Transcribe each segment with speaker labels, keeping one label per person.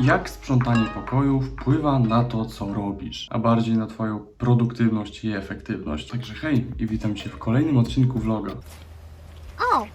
Speaker 1: Jak sprzątanie pokoju wpływa na to, co robisz, a bardziej na Twoją produktywność i efektywność. Także hej i witam Cię w kolejnym odcinku vloga.
Speaker 2: Hi.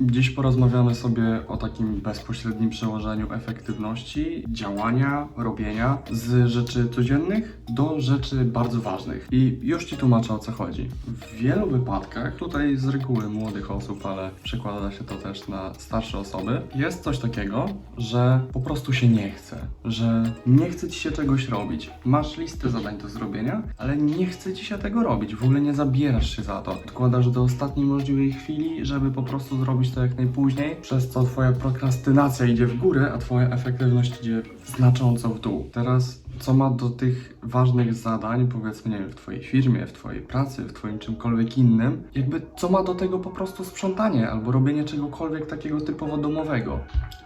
Speaker 1: Dziś porozmawiamy sobie o takim bezpośrednim przełożeniu efektywności, działania, robienia z rzeczy codziennych do rzeczy bardzo ważnych. I już Ci tłumaczę o co chodzi. W wielu wypadkach, tutaj z reguły młodych osób, ale przekłada się to też na starsze osoby, jest coś takiego, że po prostu się nie chce, że nie chce Ci się czegoś robić. Masz listę zadań do zrobienia, ale nie chce Ci się tego robić, w ogóle nie zabierasz się za to. Odkładasz do ostatniej możliwej chwili, żeby po prostu zrobić to jak najpóźniej, przez co Twoja prokrastynacja idzie w górę, a Twoja efektywność idzie znacząco w dół. Teraz co ma do tych ważnych zadań, powiedzmy, nie wiem, w Twojej firmie, w Twojej pracy, w Twoim czymkolwiek innym, jakby co ma do tego po prostu sprzątanie albo robienie czegokolwiek takiego typowo domowego?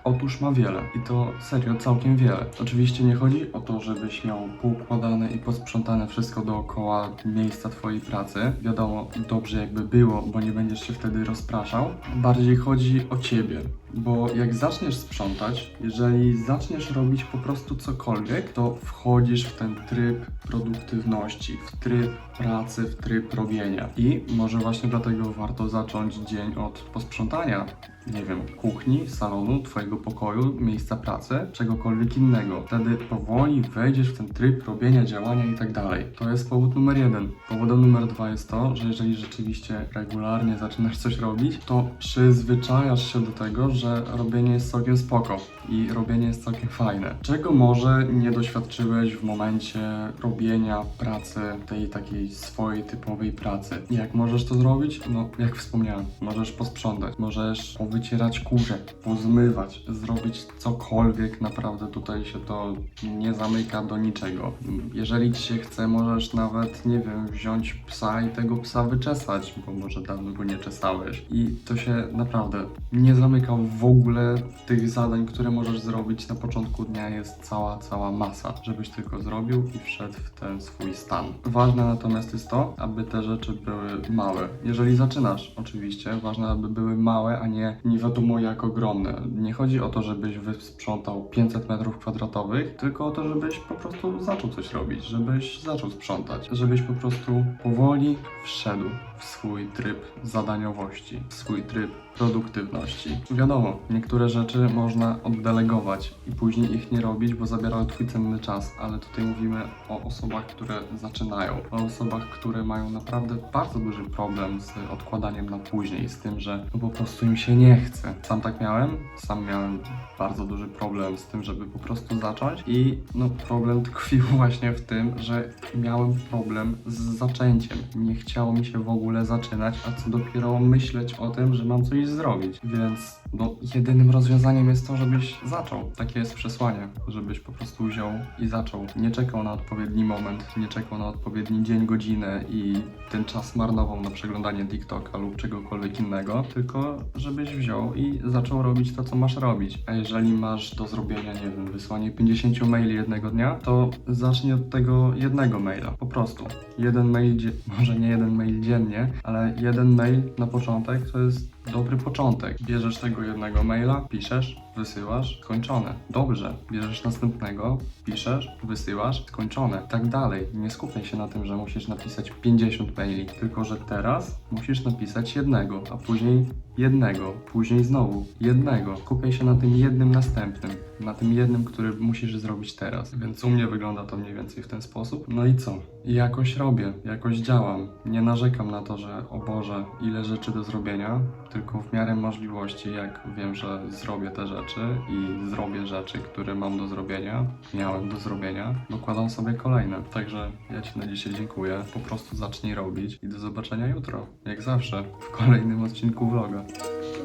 Speaker 1: Otóż ma wiele i to serio całkiem wiele. Oczywiście nie chodzi o to, żebyś miał poukładane i posprzątane wszystko dookoła miejsca Twojej pracy. Wiadomo, dobrze jakby było, bo nie będziesz się wtedy rozpraszał. Bardziej chodzi o Ciebie, bo jak zaczniesz sprzątać, jeżeli zaczniesz robić po prostu cokolwiek, to wchodzisz w ten tryb produktywności, w tryb pracy, w tryb robienia. I może właśnie dlatego warto zacząć dzień od posprzątania, nie wiem, kuchni, salonu, twojego pokoju, miejsca pracy, czegokolwiek innego. Wtedy powoli wejdziesz w ten tryb robienia, działania i tak dalej. To jest powód numer jeden. Powodem numer dwa jest to, że jeżeli rzeczywiście regularnie zaczynasz coś robić, to przyzwyczajasz się do tego, że robienie jest całkiem spoko i robienie jest całkiem fajne. Czego może nie doświadczyłeś w momencie robienia pracy, tej takiej swojej typowej pracy? Jak możesz to zrobić? No, jak wspomniałem, możesz posprzątać, możesz powycierać kurze, pozmywać, zrobić cokolwiek, naprawdę tutaj się to nie zamyka do niczego. Jeżeli ci się chce, możesz nawet, nie wiem, wziąć psa i tego psa wyczesać, bo może dawno go nie czesałeś. I to się naprawdę nie zamyka w ogóle tych zadań, które możesz zrobić na początku dnia jest cała, cała masa, żebyś tylko zrobił i wszedł w ten swój stan. Ważne natomiast jest to, aby te rzeczy były małe. Jeżeli zaczynasz, oczywiście, ważne, aby były małe, a nie nie wiadomo jak ogromne. Nie chodzi o to, żebyś wysprzątał 500 metrów kwadratowych, tylko o to, żebyś po prostu zaczął coś robić, żebyś zaczął sprzątać, żebyś po prostu powoli wszedł w swój tryb zadaniowości, w swój tryb produktywności. Wiadomo, niektóre rzeczy można oddelegować i później ich nie robić, bo zabierają twój cenny czas, ale tutaj mówimy o osobach, które zaczynają, o osobach, które mają naprawdę bardzo duży problem z odkładaniem na później, z tym, że no po prostu im się nie chce. Sam tak miałem, sam miałem bardzo duży problem z tym, żeby po prostu zacząć i no problem tkwił właśnie w tym, że miałem problem z zaczęciem. Nie chciało mi się w ogóle zaczynać, a co dopiero myśleć o tym, że mam coś zrobić. Więc no, jedynym rozwiązaniem jest to, żebyś zaczął. Takie jest przesłanie, żebyś po prostu wziął i zaczął. Nie czekał na odpowiedni moment, nie czekał na odpowiedni dzień, godzinę i ten czas marnował na przeglądanie TikToka lub czegokolwiek innego, tylko żebyś wziął i zaczął robić to, co masz robić. A jeżeli masz do zrobienia, nie wiem, wysłanie 50 maili jednego dnia, to zacznij od tego jednego maila. Po prostu. Jeden mail, może nie jeden mail dziennie, ale jeden mail na początek to jest dobry początek. Bierzesz tego jednego maila, piszesz, wysyłasz, skończone. Dobrze. Bierzesz następnego, piszesz, wysyłasz, skończone. Tak dalej. Nie skupiaj się na tym, że musisz napisać 50 maili, tylko że teraz musisz napisać jednego, a później jednego, później znowu jednego. Skupiaj się na tym jednym następnym, na tym jednym, który musisz zrobić teraz. Więc u mnie wygląda to mniej więcej w ten sposób. No i co? I jakoś robię, jakoś działam. Nie narzekam na to, że o Boże, ile rzeczy do zrobienia, tylko w miarę możliwości, jak wiem, że zrobię te rzeczy i zrobię rzeczy, które mam do zrobienia, miałem do zrobienia, dokładam sobie kolejne. Także ja Ci na dzisiaj dziękuję. Po prostu zacznij robić i do zobaczenia jutro, jak zawsze, w kolejnym odcinku vloga.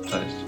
Speaker 1: Cześć!